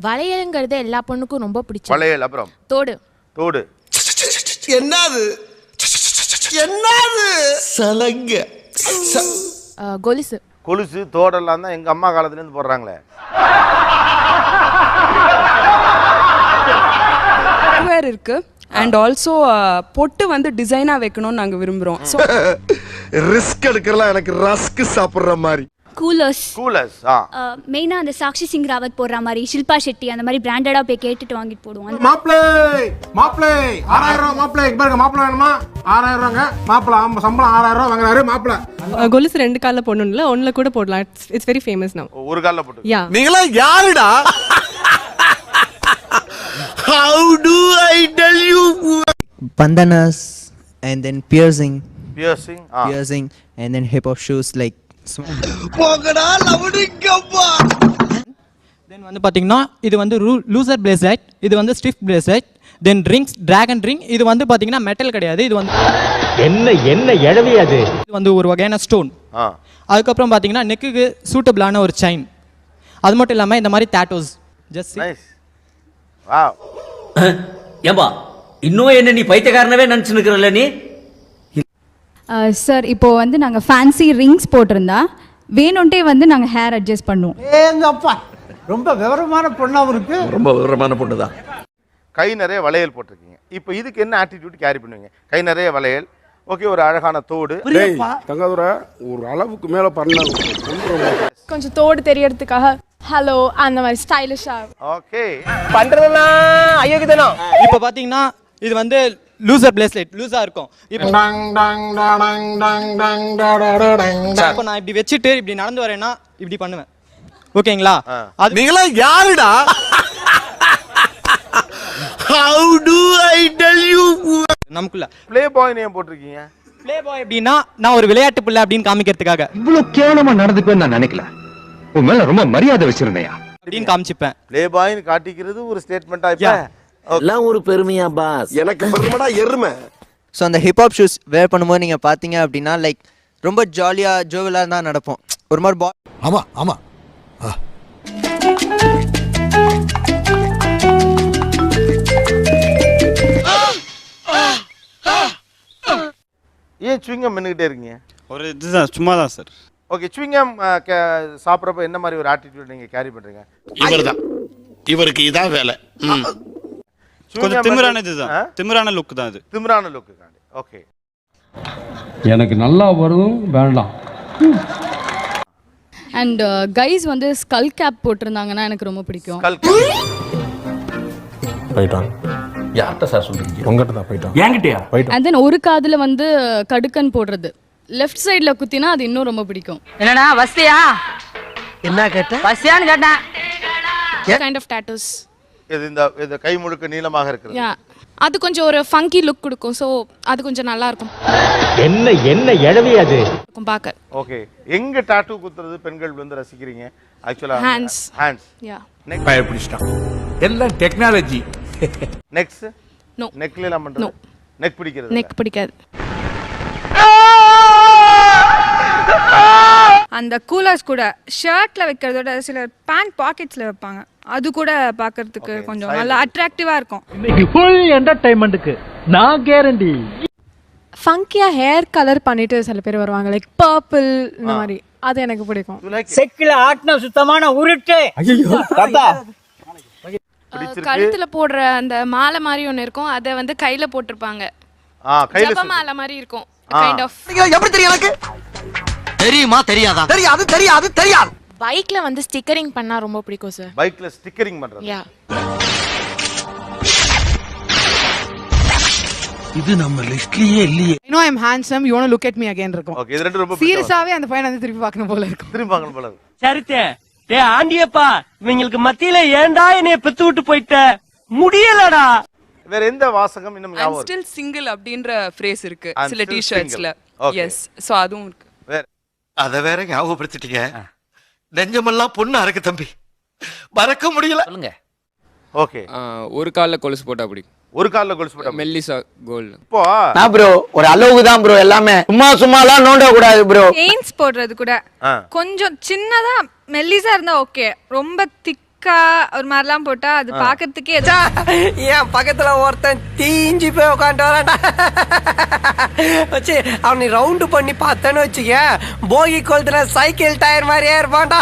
வளையலுங்கிறது எல்லா பொண்ணுக்கும் ரொம்ப பிடிச்சது. வளையல் அப்புறம்? தோடு. தோடு. என்னது? என்னது? சலங்க. அஹ், கொலுசு. கொலுசு தோடெல்லாம் தான் எங்க அம்மா காலத்துல இருந்து போடுறாங்களே. வேர் இருக்கு. அண்ட் ஆல்சோ பொட்டு வந்து டிசைனா வைக்கணும்னு நாங்க விரும்புறோம். ஸோ ரிஸ்க் எடுக்கிறலாம் எனக்கு ரஸ்க் சாப்பிடுற மாதிரி. கூலர்ஸ் கூலர்ஸ் ஆ. மெயினாக அந்த சாக்ஷி சிங் ராவத் போடுற மாதிரி ஷில்பா ஷெட்டி அந்த மாதிரி பிராண்டடாக போய் கேட்டுட்டு வாங்கிட்டு போடுவோம் மாப்பிளை மாப்பிளை ஆறாயிரம் ரூபா மாப்பிளை. இங்க பாருங்க மாப்பிளை வேணுமா? ஆறாயிரம் ரூபாங்க. மாப்பிளை ஆமா சம்பளம் ஆறாயிரம் ரூபா வாங்குறாரு மாப்பிளை. கொலுசு ரெண்டு காலில் போடணும் இல்லை ஒன்றில் கூட போடலாம். It's it's very famous now ஒரு கால்ல போட்டு. யா நீங்களா யாருடா? How do I tell you bandanas and then piercing. Piercing ah. Piercing and then hip hop shoes like then வந்து பார்த்தீங்கன்னா இது வந்து லூசர் பிரேஸ்லெட் இது வந்து ஸ்டிஃப் பிரேஸ்லெட் தென் ரிங்ஸ் டிராகன் ரிங் இது வந்து பார்த்தீங்கன்னா மெட்டல் கிடையாது. இது வந்து என்ன என்ன எழவி அது? இது வந்து ஒரு வகையான ஸ்டோன் அதுக்கப்புறம் பார்த்தீங்கன்னா நெக்குக்கு சூட்டபிளான ஒரு செயின் அது மட்டும் இல்லாமல் இந்த மாதிரி டேட்டோஸ் ஜஸ்ட் நைஸ் வாவ் ஏம்பா இன்னும் என்ன நீ பைத்தியக்காரனவே நினைச்சு நிக்கிறல்ல நீ? சார் இப்போ வந்து நாங்கள் ஃபேன்சி ரிங்ஸ் போட்டிருந்தா வேணும்ட்டே வந்து நாங்கள் ஹேர் அட்ஜஸ்ட் பண்ணுவோம். ஏங்கப்பா ரொம்ப விவரமான பொண்ணாவும் இருக்கு ரொம்ப விவரமான பொண்ணு தான் கை நிறைய வளையல் போட்டிருக்கீங்க. இப்போ இதுக்கு என்ன ஆட்டிடியூட் கேரி பண்ணுவீங்க? கை நிறைய வளையல் ஓகே ஒரு அழகான தோடு. தங்காதுரை ஒரு அளவுக்கு மேல பண்ண கொஞ்சம் தோடு தெரியறதுக்காக ஹலோ அந்த மாதிரி ஸ்டைலிஷா ஓகே பண்றதெல்லாம் அயோக்கியதனம் இப்போ பார்த்தீங்கன்னா இது வந்து லூசர் பிரேஸ்லெட் லூஸாக இருக்கும். இப்போ நான் இப்படி வச்சுட்டு இப்படி நடந்து வரேன்னா இப்படி பண்ணுவேன். ஓகேங்களா? அது நீங்களா யாருடா? How do I tell you நமக்குள்ள. ப்ளே பாய் நேம் போட்டிருக்கீங்க. ப்ளே பாய் எப்படின்னா நான் ஒரு விளையாட்டு பிள்ளை அப்படின்னு காமிக்கிறதுக்காக. இவ்வளவு கேவலமா நடந்துக்குவேன்னு நான் நினைக்கல. உன் மேல ரொம்ப மரியாதை வச்சிருந்தேயா? அப்படின்னு காமிச்சிப்பேன். ப்ளே பாய்னு காட்டிக்கிறது ஒரு ஸ்டேட்மெண்ட்டா இப்போ? எல்லாம் ஒரு பெருமையா பாஸ். எனக்கு பெருமடா எருமை. ஸோ அந்த ஹிப் ஹாப் ஷூஸ் வேர் பண்ணும்போது நீங்கள் பார்த்தீங்க அப்படின்னா லைக் ரொம்ப ஜாலியாக ஜோவிலாக தான் நடப்போம். ஒரு மாதிரி பா ஆமா ஆமா. ஏன் சுவிங்கம் மின்னுக்கிட்டே இருக்கீங்க? ஒரு இதுதான் சும்மா தான் சார் ஓகே சுவிங்கம் சாப்பிட்றப்ப என்ன மாதிரி ஒரு ஆட்டிடியூட் நீங்கள் கேரி பண்ணுறீங்க இவர்தான். இவருக்கு இதான் வேலை. கொஞ்சம் திமிரான இதுதான். திமிரான லுக் தான் இது. திமிரான லுக்குக்காண்டி ஓகே எனக்கு நல்லா வரும் வேண்டாம். அண்ட் கைஸ் uh, வந்து ஸ்கல் கேப் போட்டிருந்தாங்கன்னா எனக்கு ரொம்ப பிடிக்கும். போயிட்டான் யார்கிட்ட சார் சொல்றீங்க? உங்ககிட்ட தான் போயிட்டான் என்கிட்டயா? அண்ட் தென் ஒரு காதில் வந்து கடுக்கன் போடுறது. லெஃப்ட் சைடில் குத்தினா அது இன்னும் ரொம்ப பிடிக்கும். என்னடா வசதியா? என்ன கேட்ட வசதியான்னு கேட்டேன். கைண்ட் ஆஃப் டேட்டூஸ் இது இந்த இது கை முழுக்க நீளமாக இருக்கிறது. யா அது கொஞ்சம் ஒரு ஃபங்கி லுக் கொடுக்கும். ஸோ அது கொஞ்சம் நல்லா இருக்கும் என்ன என்ன எழவி அது? இருக்கும் பார்க்க. ஓகே எங்க டாட்டூ குத்துறது? பெண்கள் வந்து ரசிக்கிறீங்க. ஆக்சுவலா Hands. ஹேண்ட்ஸ் யா பயப்பிடிச்சிட்டான். எல்லாம் டெக்னாலஜி நெக்ஸ்ட் No. நெக்ல எல்லாம். பண்றது? நெக் பிடிக்கிறது? நெக் பிடிக்காது. அந்த கூலர்ஸ் கூட ஷர்ட்ல வைக்கிறதோட சில பேண்ட் பாக்கெட்ஸ்ல வைப்பாங்க. அது கூட பார்க்கிறதுக்கு கொஞ்சம். நல்லா அட்ராக்டிவா இருக்கும். இன்னைக்கு ஃபுல் என்டர்டைன்மெண்ட்டுக்கு நான் கேரண்டி ஃபங்கியாக ஹேர் கலர் பண்ணிட்டு சில பேர் வருவாங்க லைக் பர்பிள் இந்த மாதிரி. அது எனக்கு பிடிக்கும்? செக்கில ஆட்டின சுத்தமான உருட்டு. ஐயோ தாத்தா. பிடிச்சிருக்கு. கழுத்துல போடுற அந்த மாலை மாதிரி ஒன்று இருக்கும். அதை வந்து கையில போட்டிருப்பாங்க. ஜப. மாலை மாதிரி இருக்கும். கைண்ட் ஆஃப் எப்படி தெரியும் எனக்கு? தெரியுமா? தெரியாதா? தெரியாது தெரியாது தெரியாது. பைக்ல வந்து ஸ்டிக்கரிங் பண்ணா ரொம்ப பிடிக்கும் சார் பைக்ல ஸ்டிக்கரிங் பண்றது. யா இது நம்ம லிஸ்ட்லயே இல்லையே. No I'm handsome you want look at me again இருக்கும். ஓகே இது ரெண்டு ரொம்ப சீரியஸாவே அந்த பையனை வந்து திருப்பி பார்க்கணும் போல இருக்கும். திரும்ப வாங்கணும் போல இருக்கு. சரித்தே டே ஆண்டியப்பா இவங்களுக்கு மத்தியில ஏன்டா என்னைய பெத்து விட்டு போயிட்ட? முடியலடா. வேற எந்த வாசகம் இன்னும் ஞாபகம்? ஸ்டில் சிங்கிள் அப்படின்ற ஃப்ரேஸ் இருக்கு. சில டிஷர்ட்ஸ்ல. எஸ் ஸோ அதுவும் இருக்கு. வேற அத வேற ஞாபகப்படுத்திட்டீங்க. நெஞ்சமெல்லாம் பொண்ணு அறக்கு தம்பி. மறக்க முடியல. சொல்லுங்க. ஓகே. ஒரு காலில் கொலுசு போட்டா அப்படி. ஒரு கால்ல கொலுசு போட்டா மெல்லிசா கோல்டு இப்போ நான் ப்ரோ ஒரு அளவுக்கு தான் ப்ரோ எல்லாமே. சும்மா சும்மாலாம் நோண்ட கூடாது ப்ரோ செயின்ஸ் போடுறது கூட. கொஞ்சம் சின்னதா மெல்லிசா இருந்தா ஓகே ரொம்ப திக்கா அக்கா ஒரு மாதிரிலாம் போட்டா அது பாக்குறதுக்கே ஏதோ என் பக்கத்துல ஒருத்தன் தீஞ்சு போய் உட்காந்து வரான்டா. வச்சு அவனை ரவுண்டு பண்ணி பார்த்தேன்னு வச்சுக்க போகி கொளுத்துல சைக்கிள் டயர் மாதிரியே இருப்பான்டா